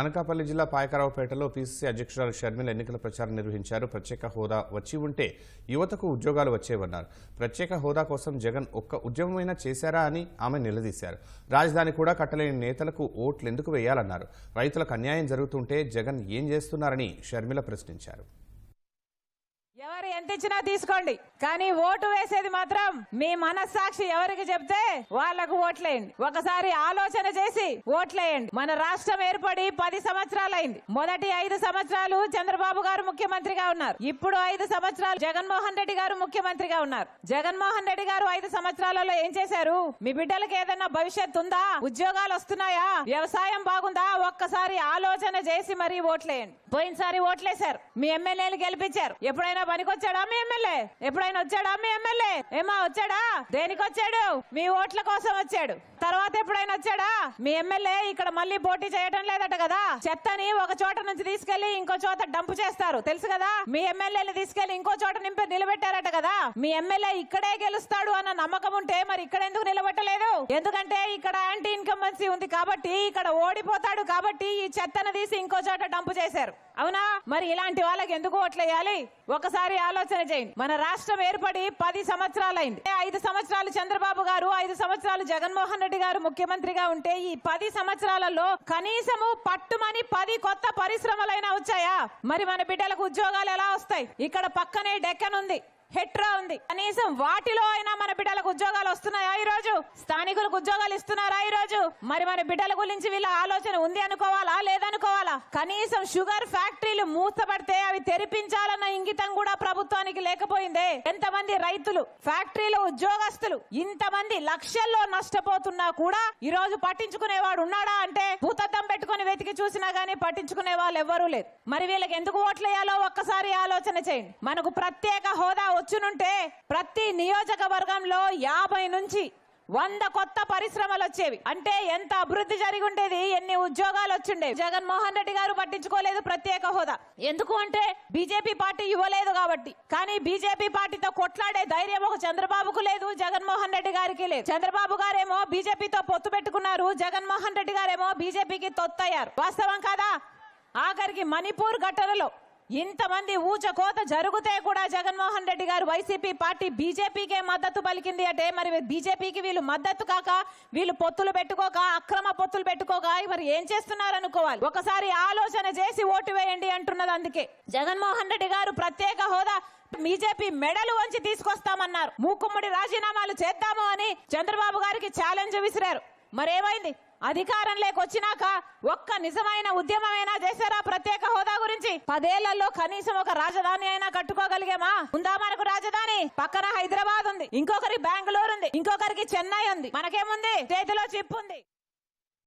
అనకాపల్లి జిల్లా పాయకరావుపేటలో పీసీసీ అధ్యక్షురాలు షర్మిల ఎన్నికల ప్రచారం నిర్వహించారు. ప్రత్యేక హోదా వచ్చి ఉంటే యువతకు ఉద్యోగాలు వచ్చేవన్నారు. ప్రత్యేక హోదా కోసం జగన్ ఒక్క ఉద్యమమైనా చేశారా అని ఆమె నిలదీశారు. రాజధాని కూడా కట్టలేని నేతలకు ఓట్లు ఎందుకు వేయాలన్నారు. రైతులకు అన్యాయం జరుగుతుంటే జగన్ ఏం చేస్తున్నారని షర్మిల ప్రశ్నించారు. ఎవరు ఎంత ఇచ్చినా తీసుకోండి. కానీ ఓటు వేసేది మాత్రం మీ మనస్సాక్షి ఎవరికి చెప్తే వాళ్ళకు ఓట్లేయండి. ఒకసారి ఆలోచన చేసి ఓట్లేయండి. మన రాష్ట్రం ఏర్పడి పది సంవత్సరాలైంది. మొదటి ఐదు సంవత్సరాలు చంద్రబాబు గారు ముఖ్యమంత్రిగా ఉన్నారు. ఇప్పుడు ఐదు సంవత్సరాలు జగన్మోహన్ రెడ్డి గారు ముఖ్యమంత్రిగా ఉన్నారు. జగన్మోహన్ రెడ్డి గారు ఐదు సంవత్సరాలలో ఏం చేశారు? మీ బిడ్డలకు ఏదైనా భవిష్యత్తు ఉందా? ఉద్యోగాలు వస్తున్నాయా? వ్యవసాయం బాగుందా? ఒక్కసారి ఆలోచన చేసి మరీ ఓట్లేయండి. పోయినసారి ఓట్లేశారు. మీ ఎమ్మెల్యేలు గెలిపించారు. ఎప్పుడైనా పనికొచ్చాడా మీ ఎమ్మెల్యే? ఎప్పుడైనా వచ్చాడా మీ ఎమ్మెల్యే? ఏమా వచ్చాడా? దేనికి వచ్చాడు మీ ఓట్ల కోసం వచ్చాడు. తర్వాత ఎప్పుడైనా వచ్చాడా? మీ ఎమ్మెల్యే ఇక్కడ మళ్ళీ పోటీ చేయటం లేదట కదా? చెత్తని ఒక చోట నుంచి తీసుకెళ్ళి ఇంకో చోట డంప్ చేస్తారు. తెలుసు కదా? మీ ఎమ్మెల్యేని తీసుకెళ్ళి ఇంకో చోట నింపి నిలబెట్టారట కదా? మీ ఎమ్మెల్యే ఇక్కడే గెలుస్తాడు అన్న నమ్మకం ఉంటే మరి ఇక్కడ ఎందుకు నిలబెట్టలేదు? ఎందుకంటే ఇక్కడ యాంటీ ఇన్కంబెన్సీ ఉంది కాబట్టి ఇక్కడ ఓడిపోతాడు కాబట్టి ఈ చెత్తను తీసి ఇంకో చోట డంప్ చేశారు. అవునా? మరి ఇలాంటి వాళ్ళకి ఎందుకు ఓట్లేయాలి ఒకసారి ఆలోచన చేయండి. మన రాష్ట్రం ఏర్పడి పది సంవత్సరాలైంది. ఐదు సంవత్సరాలు చంద్రబాబు గారు ఐదు సంవత్సరాలు జగన్మోహన్ రెడ్డి గారు ముఖ్యమంత్రిగా ఉంటే ఈ పది సంవత్సరాలలో కనీసము పట్టుమని పది కొత్త పరిశ్రమలైనా వచ్చాయా? మరి మన బిడ్డలకు ఉద్యోగాలు ఎలా వస్తాయి? ఇక్కడ పక్కనే డెక్కన్ ఉంది హెట్రా ఉంది. కనీసం వాటిలో అయినా మన బిడ్డలకు ఉద్యోగాలు వస్తున్నాయా ఈ రోజు స్థానికులకు ఉద్యోగాలు ఇస్తున్నారా ఈ రోజు మరి మన బిడ్డల గురించి వీళ్ళ ఆలోచన ఉంది అనుకోవాలా లేదనుకోవాలా? కనీసం షుగర్ ఫ్యాక్టరీలు మూతపడితే అవి తెరిపించాలన్న ఇంగితం కూడా ప్రభుత్వానికి లేకపోయిందే. ఎంతమంది రైతులు ఫ్యాక్టరీలో ఉద్యోగస్తులు ఇంతమంది లక్షల్లో నష్టపోతున్నా కూడా ఈ రోజు పట్టించుకునేవాడు ఉన్నాడా అంటే భూతద్దం పెట్టుకుని వెతికి చూసినా గానీ పట్టించుకునే వాళ్ళు ఎవ్వరూ లేరు. మరి వీళ్ళకి ఎందుకు ఓట్లేయాలో ఒక్కసారి ఆలోచన చేయండి. మనకు ప్రత్యేక హోదా వచ్చునుంటే ప్రతి నియోజకవర్గంలో యాభై నుంచి వంద కొత్త పరిశ్రమలు వచ్చేవి అంటే ఎంత అభివృద్ధి జరిగి ఉండేది ఎన్ని ఉద్యోగాలు వచ్చిండేవి జగన్మోహన్ రెడ్డి గారు పట్టించుకోలేదు ప్రత్యేక హోదా. ఎందుకు అంటే బీజేపీ పార్టీ ఇవ్వలేదు కాబట్టి. కానీ బీజేపీ పార్టీతో కొట్లాడే ధైర్యం ఒక చంద్రబాబుకు లేదు జగన్మోహన్ రెడ్డి గారికి లేదు. చంద్రబాబు గారేమో బీజేపీతో పొత్తు పెట్టుకున్నారు జగన్మోహన్ రెడ్డి గారేమో బీజేపీకి తొత్తయ్యారు. వాస్తవం కాదా? ఆఖరికి మణిపూర్ ఘటనలో ఇంతమంది ఊచ కోత జరిగితే కూడా జగన్మోహన్ రెడ్డి గారు వైసీపీ పార్టీ బీజేపీకే మద్దతు పలికింది అంటే మరి బీజేపీకి వీళ్ళు మద్దతు కాక వీళ్ళు పొత్తులు పెట్టుకోక అక్రమ పొత్తులు పెట్టుకోక మరి ఏం చేస్తున్నారు అనుకోవాలి. ఒకసారి ఆలోచన చేసి ఓటు వేయండి అంటున్నది అందుకే. జగన్మోహన్ రెడ్డి గారు ప్రత్యేక హోదా బీజేపీ మెడలు వంచి తీసుకొస్తామన్నారు. మూకుమ్మడి రాజీనామాలు చేద్దాము అని చంద్రబాబు గారికి ఛాలెంజ్ విసిరారు. మరేమైంది? అధికారంలోకి వచ్చినాక ఒక్క నిజమైన ఉద్యమమైనా చేశారా ప్రత్యేక పదేళ్ళలో కనీసం ఒక రాజధాని అయినా కట్టుకోగలిగామా? ఉందా మనకు రాజధాని? పక్కన హైదరాబాద్ ఉంది ఇంకొకరి బెంగళూరు ఉంది ఇంకొకరికి చెన్నై ఉంది. మనకేముంది? చేతిలో చిప్ ఉంది